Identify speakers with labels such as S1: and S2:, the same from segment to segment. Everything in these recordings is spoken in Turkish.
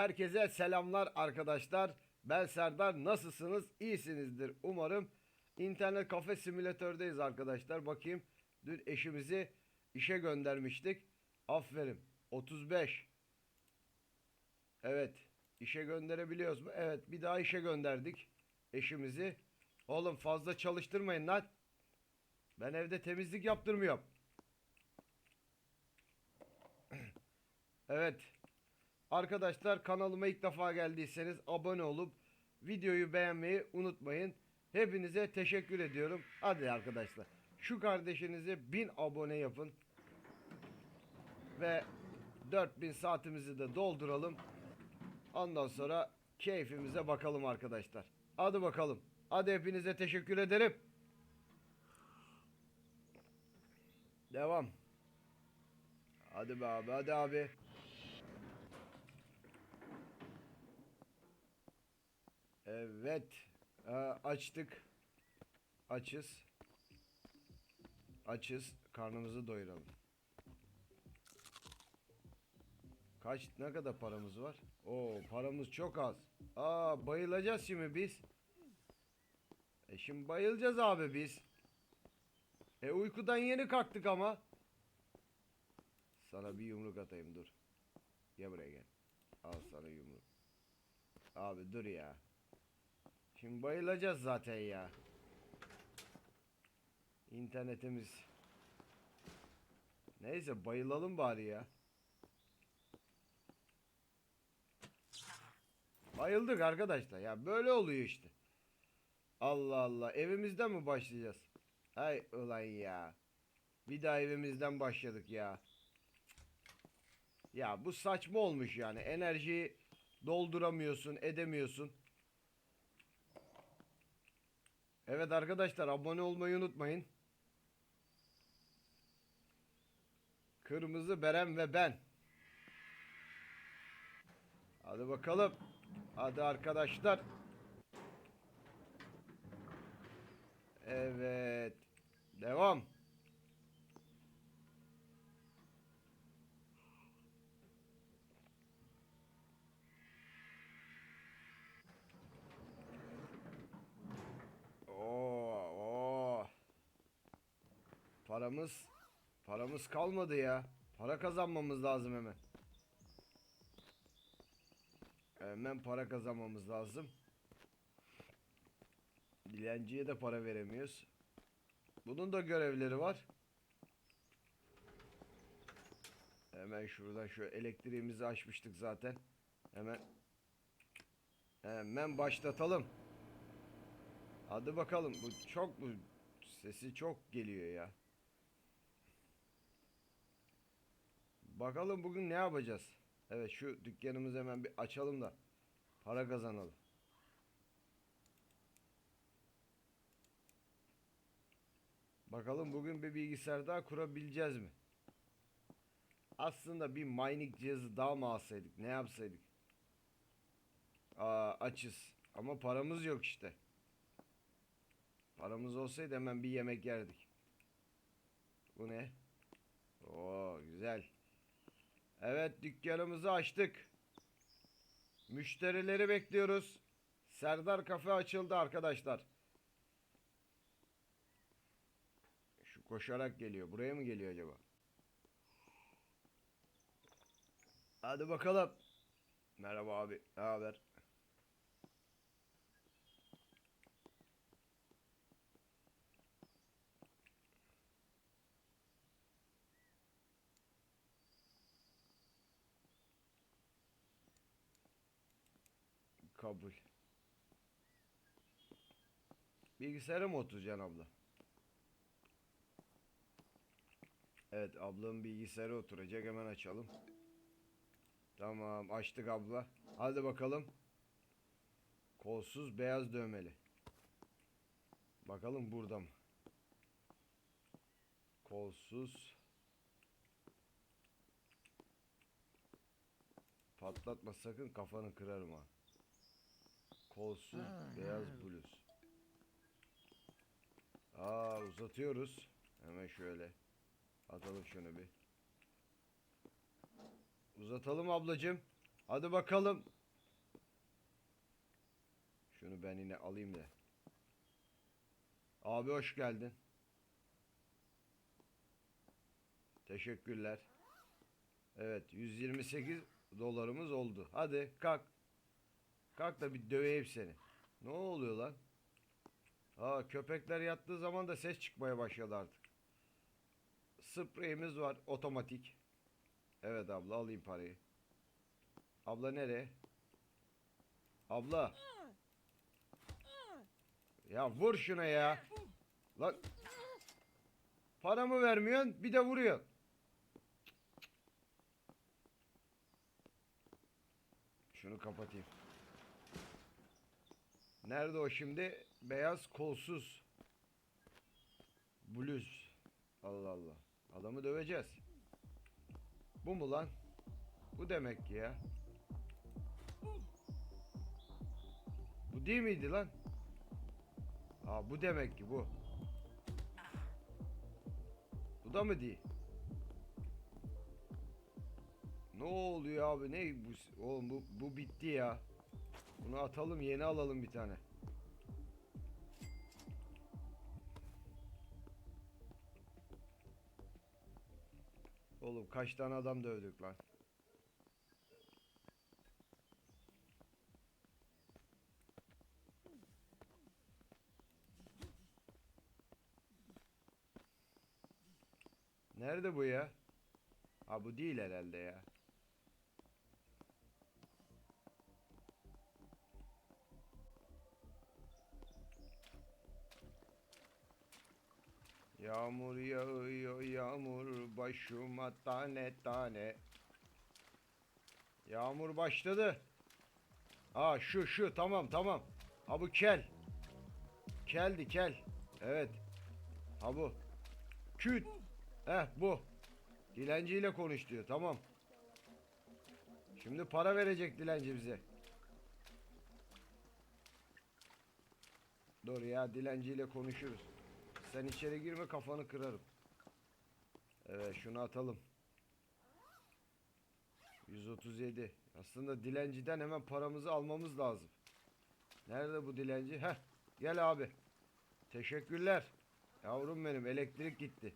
S1: Herkese selamlar arkadaşlar. Ben Serdar. Nasılsınız? İyisinizdir umarım. İnternet kafe simülatördeyiz arkadaşlar. Bakayım. Dün eşimizi işe göndermiştik. Aferin. 35. Evet. İşe gönderebiliyoruz mu? Evet. Bir daha işe gönderdik eşimizi. Oğlum fazla çalıştırmayın lan. Ben evde temizlik yaptırmıyorum. Evet. Arkadaşlar kanalıma ilk defa geldiyseniz abone olup videoyu beğenmeyi unutmayın. Hepinize teşekkür ediyorum. Hadi arkadaşlar. Şu kardeşinizi 1000 abone yapın. Ve 4000 saatimizi de dolduralım. Ondan sonra keyfimize bakalım arkadaşlar. Hadi bakalım. Hadi hepinize teşekkür ederim. Devam. Hadi be abi, hadi abi. Evet. Ee, açtık. Açız. Açız. Karnımızı doyuralım. Kaç ne kadar paramız var? Oo paramız çok az. Aa bayılacağız şimdi biz. E şimdi bayılacağız abi biz. E uykudan yeni kalktık ama. Sana bir yumruk atayım dur. Gel buraya gel. Al sana yumruk. Abi dur ya. Şimdi bayılacağız zaten ya. İnternetimiz. Neyse bayılalım bari ya. Bayıldık arkadaşlar ya böyle oluyor işte. Allah Allah evimizden mi başlayacağız? Hay ulan ya. Bir daha evimizden başladık ya. Ya bu saçma olmuş yani. Enerjiyi dolduramıyorsun, edemiyorsun. Evet arkadaşlar abone olmayı unutmayın. Kırmızı Berem ve ben. Hadi bakalım. Hadi arkadaşlar. Evet. Devam. Oo, oo. Paramız paramız kalmadı ya. Para kazanmamız lazım hemen. Hemen para kazanmamız lazım. Dilenciye de para veremiyoruz. Bunun da görevleri var. Hemen şuradan şu elektriğimizi açmıştık zaten. Hemen hemen başlatalım. Hadi bakalım. Bu çok bu sesi çok geliyor ya. Bakalım bugün ne yapacağız? Evet şu dükkanımızı hemen bir açalım da para kazanalım. Bakalım bugün bir bilgisayar daha kurabileceğiz mi? Aslında bir mining cihazı daha mı alsaydık? Ne yapsaydık? Aa açız. Ama paramız yok işte. Paramız olsaydı hemen bir yemek yerdik. Bu ne? Oo güzel. Evet dükkanımızı açtık. Müşterileri bekliyoruz. Serdar Kafe açıldı arkadaşlar. Şu koşarak geliyor. Buraya mı geliyor acaba? Hadi bakalım. Merhaba abi. Ne haber? Kabul. Bilgisayara mı oturacaksın abla? Evet ablam bilgisayara oturacak hemen açalım. Tamam açtık abla. Hadi bakalım. Kolsuz beyaz dövmeli. Bakalım burada mı? Kolsuz. Patlatma sakın kafanı kırarım ha. Kolsuz beyaz bluz. Aa uzatıyoruz. Hemen şöyle. Atalım şunu bir. Uzatalım ablacığım. Hadi bakalım. Şunu ben yine alayım da. Abi hoş geldin. Teşekkürler. Evet 128 dolarımız oldu. Hadi kalk. Kalk da bir döveyim seni. Ne oluyor lan? Aa köpekler yattığı zaman da ses çıkmaya başladı artık. Spreyimiz var otomatik. Evet abla alayım parayı. Abla nereye? Abla. Ya vur şuna ya. Lan. Paramı vermiyorsun bir de vuruyorsun. Şunu kapatayım. Nerede o şimdi? Beyaz kolsuz. Bluz. Allah Allah. Adamı döveceğiz. Bu mu lan? Bu demek ki ya. Bu değil miydi lan? Aa bu demek ki bu. Bu da mı değil? Ne oluyor abi? Ne bu? Oğlum bu, bu bitti ya. Bunu atalım yeni alalım bir tane. Oğlum kaç tane adam dövdük lan. Nerede bu ya? Ha bu değil herhalde ya. Yağmur yağıyor yağmur başıma tane tane. Yağmur başladı. Aa şu şu tamam tamam. Ha bu kel. Keldi kel. Evet. Ha bu. Küt. Heh bu. Dilenciyle konuş diyor. Tamam. Şimdi para verecek dilenci bize. Dur ya dilenciyle konuşuruz. Sen içeri girme kafanı kırarım. Evet şunu atalım. 137. Aslında dilenciden hemen paramızı almamız lazım. Nerede bu dilenci? Heh gel abi. Teşekkürler. Yavrum benim elektrik gitti.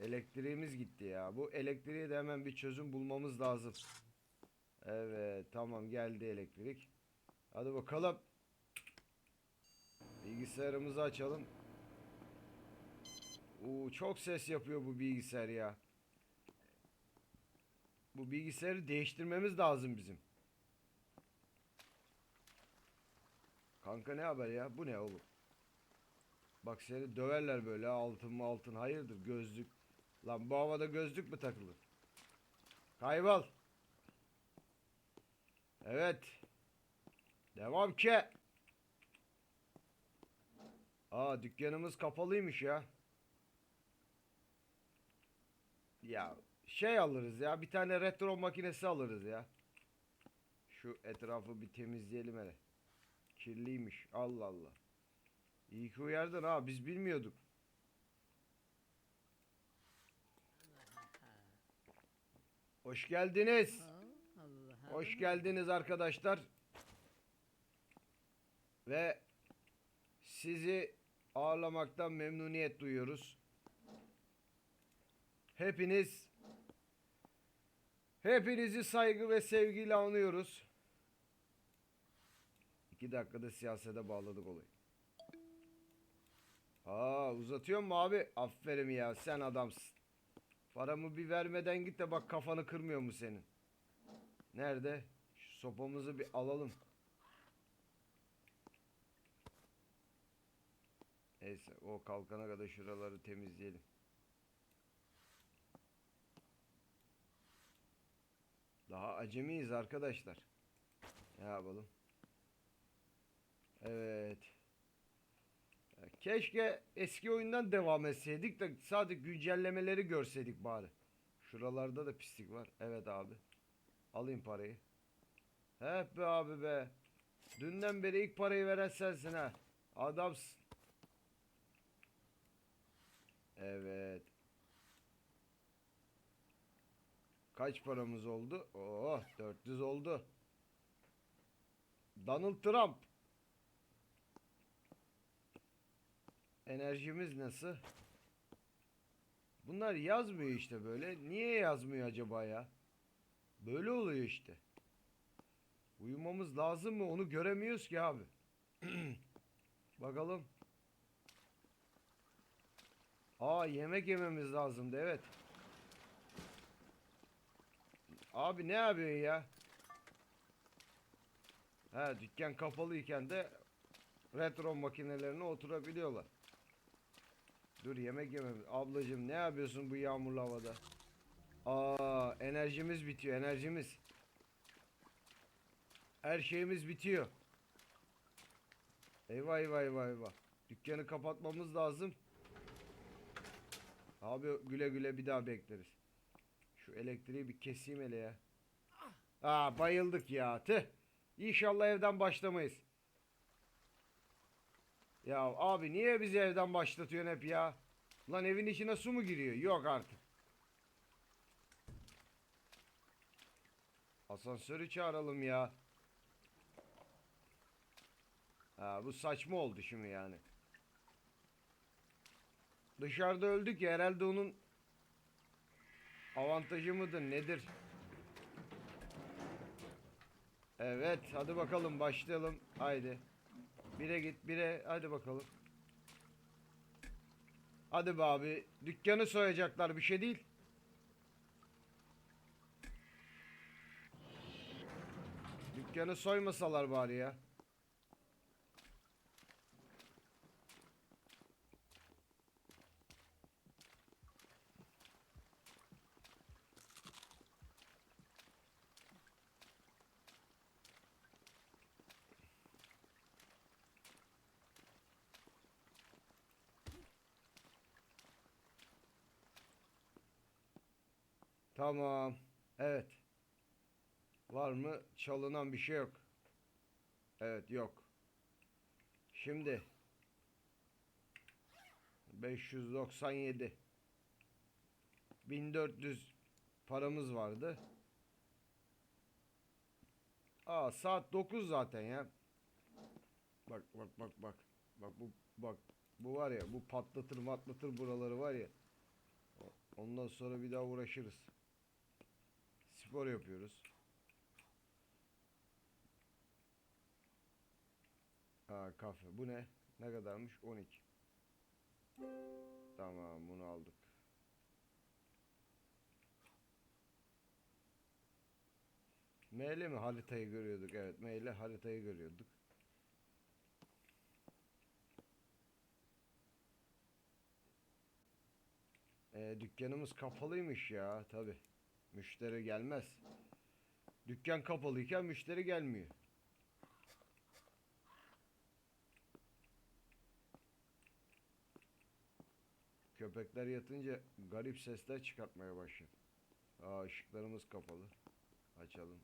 S1: Elektriğimiz gitti ya. Bu elektriğe de hemen bir çözüm bulmamız lazım. Evet tamam geldi elektrik. Hadi bakalım. Bilgisayarımızı açalım. Oo, çok ses yapıyor bu bilgisayar ya. Bu bilgisayarı değiştirmemiz lazım bizim. Kanka ne haber ya? Bu ne oğlum? Bak seni döverler böyle altın mı altın. Hayırdır gözlük. Lan bu havada gözlük mü takılır? Kaybol. Evet. Devam ki. Aa dükkanımız kapalıymış ya. Ya şey alırız ya bir tane retro makinesi alırız ya. Şu etrafı bir temizleyelim hele. Kirliymiş Allah Allah. İyi ki uyardın ha biz bilmiyorduk. Hoş geldiniz. Hoş geldiniz arkadaşlar. Ve sizi ağırlamaktan memnuniyet duyuyoruz. Hepiniz hepinizi saygı ve sevgiyle anıyoruz. İki dakikada siyasete bağladık olayı. Aa uzatıyor mu abi? Aferin ya sen adamsın. Paramı bir vermeden git de bak kafanı kırmıyor mu senin? Nerede? Şu sopamızı bir alalım. Neyse o kalkana kadar şuraları temizleyelim. Daha acemiyiz arkadaşlar. Ne yapalım? Evet. Keşke eski oyundan devam etseydik de sadece güncellemeleri görseydik bari. Şuralarda da pislik var. Evet abi. Alayım parayı. Hep be abi be. Dünden beri ilk parayı veren sensin ha. Adamsın. Evet. Kaç paramız oldu? Oh 400 oldu. Donald Trump. Enerjimiz nasıl? Bunlar yazmıyor işte böyle. Niye yazmıyor acaba ya? Böyle oluyor işte. Uyumamız lazım mı? Onu göremiyoruz ki abi. Bakalım. Aa yemek yememiz lazımdı evet. Abi ne yapıyorsun ya? Ha dükkan kapalıyken de retro makinelerine oturabiliyorlar. Dur yemek yememiz. Ablacığım ne yapıyorsun bu yağmurlu havada? Aa enerjimiz bitiyor enerjimiz. Her şeyimiz bitiyor. Eyvah eyvah eyvah eyvah. Dükkanı kapatmamız lazım. Abi güle güle bir daha bekleriz. Şu elektriği bir keseyim hele ya. Aa bayıldık ya. Tüh. İnşallah evden başlamayız. Ya abi niye bizi evden başlatıyorsun hep ya? Lan evin içine su mu giriyor? Yok artık. Asansörü çağıralım ya. Ha, bu saçma oldu şimdi yani. Dışarıda öldük ya herhalde onun avantajı mıdır nedir? Evet hadi bakalım başlayalım. Haydi. Bire git bire hadi bakalım. Hadi be abi. Dükkanı soyacaklar bir şey değil. Dükkanı soymasalar bari ya. Tamam. Evet. Var mı? Çalınan bir şey yok. Evet yok. Şimdi 597 1400 paramız vardı. Aa saat 9 zaten ya. Bak bak bak bak. Bak bu bak bu var ya bu patlatır matlatır buraları var ya. Ondan sonra bir daha uğraşırız. Spor yapıyoruz. Ha kahve. Bu ne? Ne kadarmış? 12. Tamam bunu aldık. M ile mi haritayı görüyorduk? Evet M ile haritayı görüyorduk. Ee, dükkanımız kapalıymış ya tabi. Müşteri gelmez. Dükkan kapalıyken müşteri gelmiyor. Köpekler yatınca garip sesler çıkartmaya başladı. Aa ışıklarımız kapalı. Açalım.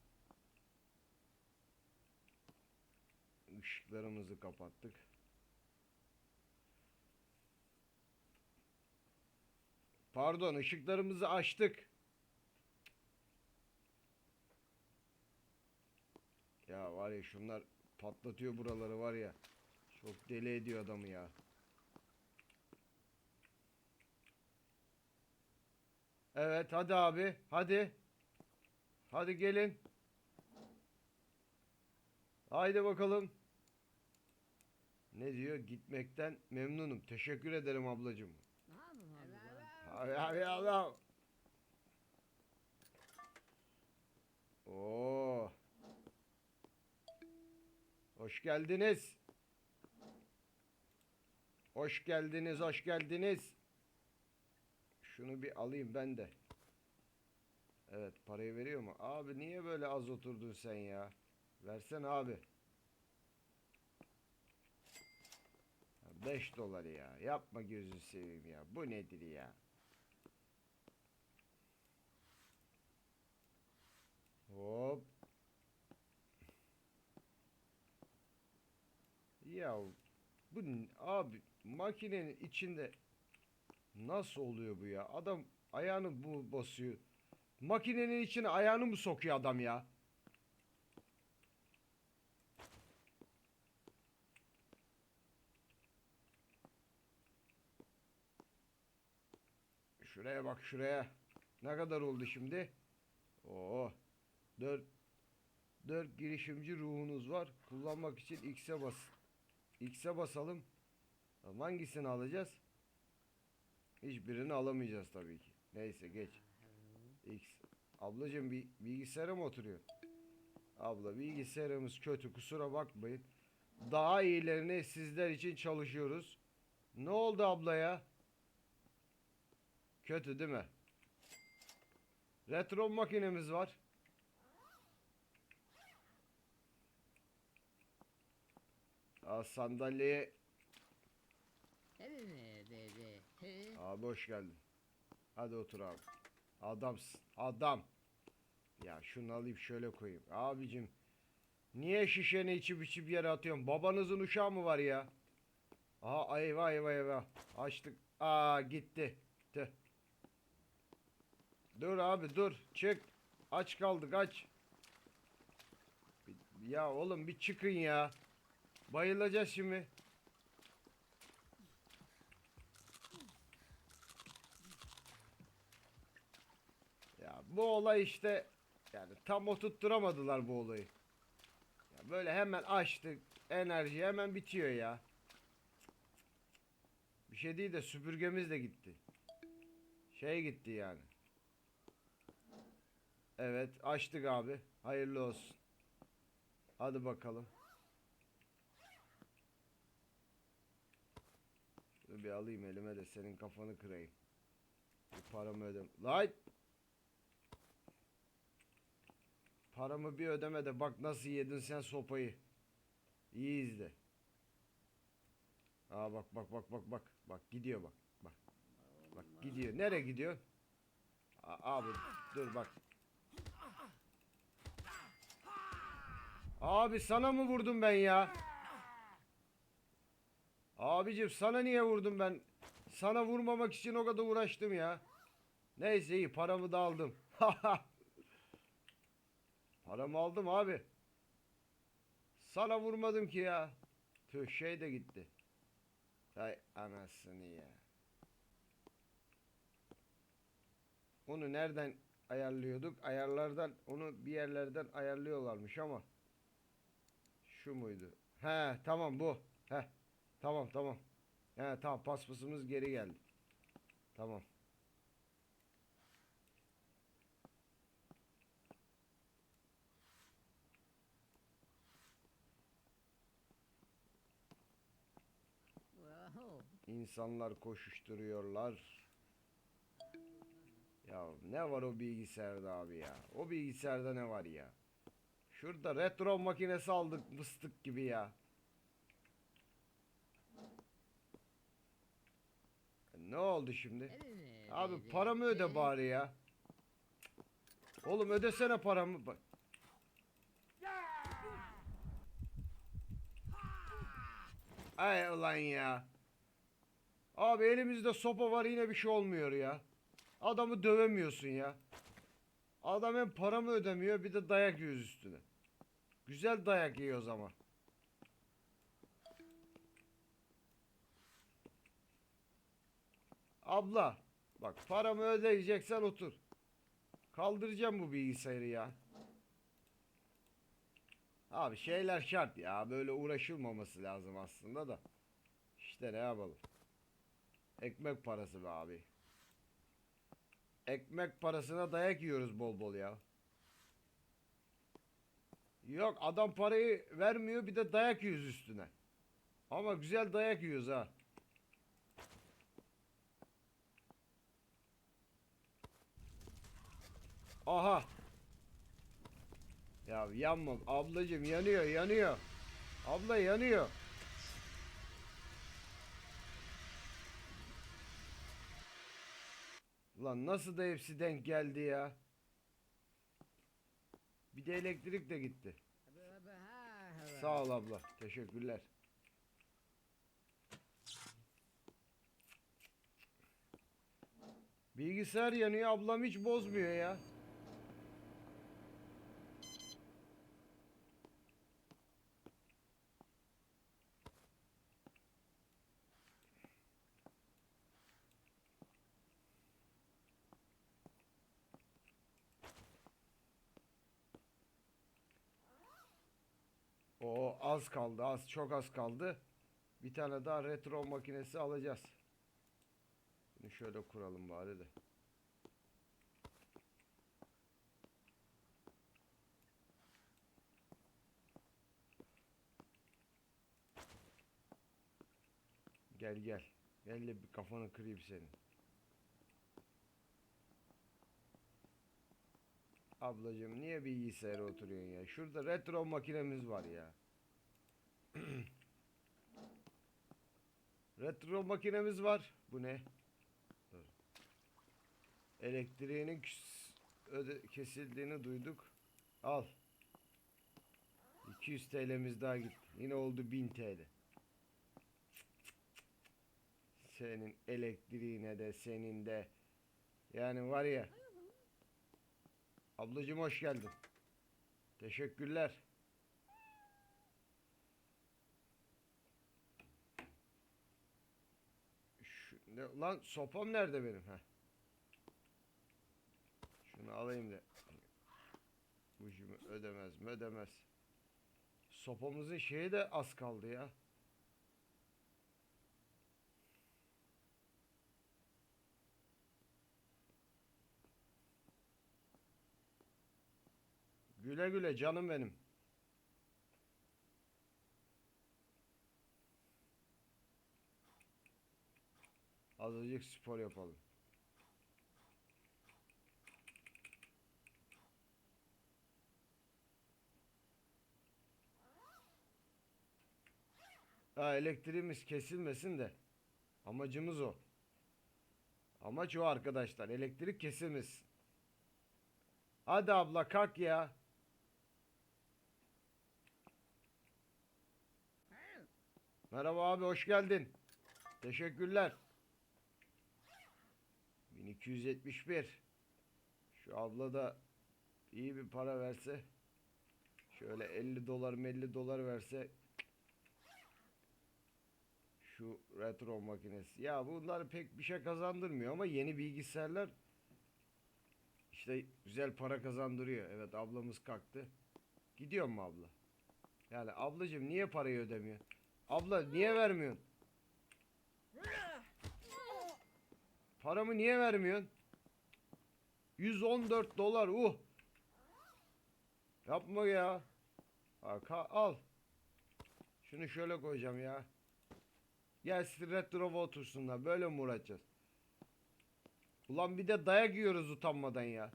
S1: Işıklarımızı kapattık. Pardon ışıklarımızı açtık. Ya var ya şunlar patlatıyor buraları var ya. Çok deli ediyor adamı ya. Evet hadi abi hadi. Hadi gelin. Haydi bakalım. Ne diyor? Gitmekten memnunum. Teşekkür ederim ablacığım. Abi abi Allah. Oo. Hoş geldiniz. Hoş geldiniz, hoş geldiniz. Şunu bir alayım ben de. Evet, parayı veriyor mu? Abi niye böyle az oturdun sen ya? Versen abi. 5 dolar ya. Yapma gözünü seveyim ya. Bu nedir ya? Hop. Ya bu abi makinenin içinde nasıl oluyor bu ya? Adam ayağını bu basıyor. Makinenin içine ayağını mı sokuyor adam ya? Şuraya bak şuraya. Ne kadar oldu şimdi? Oo. 4 4 girişimci ruhunuz var. Kullanmak için X'e bas. X'e basalım. Hangisini alacağız? Hiçbirini alamayacağız tabii ki. Neyse geç. X. Ablacığım bir bilgisayara mı oturuyor? Abla bilgisayarımız kötü kusura bakmayın. Daha iyilerini sizler için çalışıyoruz. Ne oldu abla ya? Kötü değil mi? Retro makinemiz var. Aa, sandalyeye Abi hoş geldin. Hadi otur abi. Adamsın. Adam. Ya şunu alayım şöyle koyayım. Abicim. Niye şişeni içip içip yere atıyorsun? Babanızın uşağı mı var ya? Aha eyvah eyvah eyvah. Açtık. Aa gitti. Tüh. Dur abi dur. Çık. Aç kaldık aç. Ya oğlum bir çıkın ya. Bayılacağız şimdi. Ya bu olay işte yani tam oturtturamadılar bu olayı. Ya böyle hemen açtık enerji hemen bitiyor ya. Bir şey değil de süpürgemiz de gitti. Şey gitti yani. Evet açtık abi. Hayırlı olsun. Hadi bakalım. Dur bir alayım elime de senin kafanı kırayım. Bir paramı ödem. Lan! Paramı bir ödeme de bak nasıl yedin sen sopayı. İyi izle. Aa bak bak bak bak bak. Bak gidiyor bak. Bak. Bak gidiyor. Nereye gidiyor? A- abi dur bak. Abi sana mı vurdum ben ya? Abicim sana niye vurdum ben? Sana vurmamak için o kadar uğraştım ya. Neyse iyi paramı da aldım. Paramı aldım abi. Sana vurmadım ki ya. Tüh şey de gitti. Hay anasını ya. Onu nereden ayarlıyorduk? Ayarlardan onu bir yerlerden ayarlıyorlarmış ama. Şu muydu? He tamam bu. He tamam tamam. He tamam paspasımız geri geldi. Tamam. İnsanlar koşuşturuyorlar. Ya ne var o bilgisayarda abi ya? O bilgisayarda ne var ya? Şurada retro makinesi aldık mıstık gibi ya. Ne oldu şimdi? Abi paramı öde bari ya. Oğlum ödesene paramı. Bak. Ay ulan ya. Abi elimizde sopa var yine bir şey olmuyor ya. Adamı dövemiyorsun ya. Adam hem paramı ödemiyor bir de dayak yiyoruz üstüne. Güzel dayak yiyoruz ama. Abla bak paramı ödeyeceksen otur. Kaldıracağım bu bilgisayarı ya. Abi şeyler şart ya böyle uğraşılmaması lazım aslında da. İşte ne yapalım. Ekmek parası be abi. Ekmek parasına dayak yiyoruz bol bol ya. Yok adam parayı vermiyor bir de dayak yiyoruz üstüne. Ama güzel dayak yiyoruz ha. Aha. Ya yanma ablacım yanıyor yanıyor. Abla yanıyor. Lan nasıl da hepsi denk geldi ya. Bir de elektrik de gitti. Sağ ol abla. Teşekkürler. Bilgisayar yanıyor ablam hiç bozmuyor ya. O az kaldı az çok az kaldı. Bir tane daha retro makinesi alacağız. Bunu şöyle kuralım bari de. Gel gel. Gel de bir kafanı kırayım senin. Ablacığım niye bilgisayara oturuyorsun ya? Şurada retro makinemiz var ya. retro makinemiz var. Bu ne? Dur. Elektriğinin kesildiğini duyduk. Al. 200 TL'miz daha gitti. Yine oldu 1000 TL. Senin elektriğine de senin de. Yani var ya. Ablacığım hoş geldin. Teşekkürler. Şu, ne, lan sopam nerede benim? Heh. Şunu alayım da. Şimdi ödemez mi ödemez. Sopamızın şeyi de az kaldı ya. Güle güle canım benim. Azıcık spor yapalım. Ha, elektriğimiz kesilmesin de. Amacımız o. Amaç o arkadaşlar. Elektrik kesilmesin. Hadi abla kalk ya. Merhaba abi hoş geldin. Teşekkürler. 1271. Şu abla da iyi bir para verse. Şöyle 50 dolar 50 dolar verse. Şu retro makinesi. Ya bunlar pek bir şey kazandırmıyor ama yeni bilgisayarlar işte güzel para kazandırıyor. Evet ablamız kalktı. Gidiyor mu abla? Yani ablacığım niye parayı ödemiyor? Abla niye vermiyorsun? Paramı niye vermiyorsun? 114 dolar uh. Yapma ya. Al. Şunu şöyle koyacağım ya. Gelsin retro'va otursunlar. Böyle mi uğraşacağız? Ulan bir de dayak yiyoruz utanmadan ya.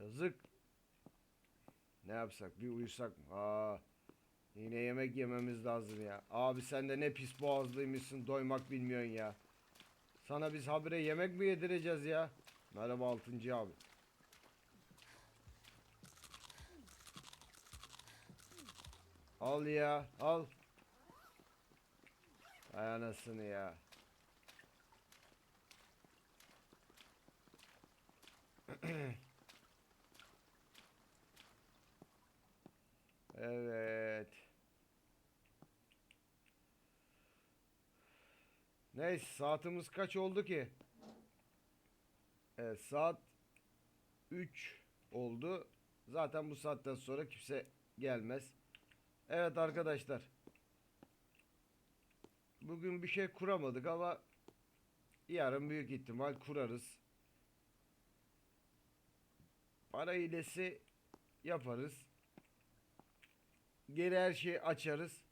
S1: Yazık. Ne yapsak? Bir uyusak mı? Aa, yine yemek yememiz lazım ya. Abi sen de ne pis boğazlıymışsın. Doymak bilmiyorsun ya. Sana biz habire yemek mi yedireceğiz ya? Merhaba Altıncı abi. Al ya, al. Ay anasını ya. Evet. Neyse saatimiz kaç oldu ki? Evet saat 3 oldu. Zaten bu saatten sonra kimse gelmez. Evet arkadaşlar. Bugün bir şey kuramadık ama yarın büyük ihtimal kurarız. Para hilesi yaparız. Geri her şeyi açarız.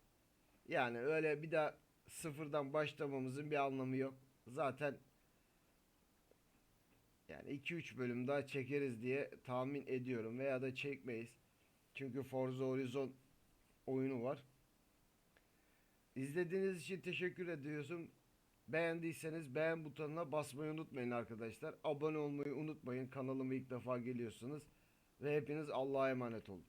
S1: Yani öyle bir daha sıfırdan başlamamızın bir anlamı yok. Zaten yani 2-3 bölüm daha çekeriz diye tahmin ediyorum veya da çekmeyiz. Çünkü Forza Horizon oyunu var. İzlediğiniz için teşekkür ediyorsun. Beğendiyseniz beğen butonuna basmayı unutmayın arkadaşlar. Abone olmayı unutmayın. Kanalıma ilk defa geliyorsunuz. Ve hepiniz Allah'a emanet olun.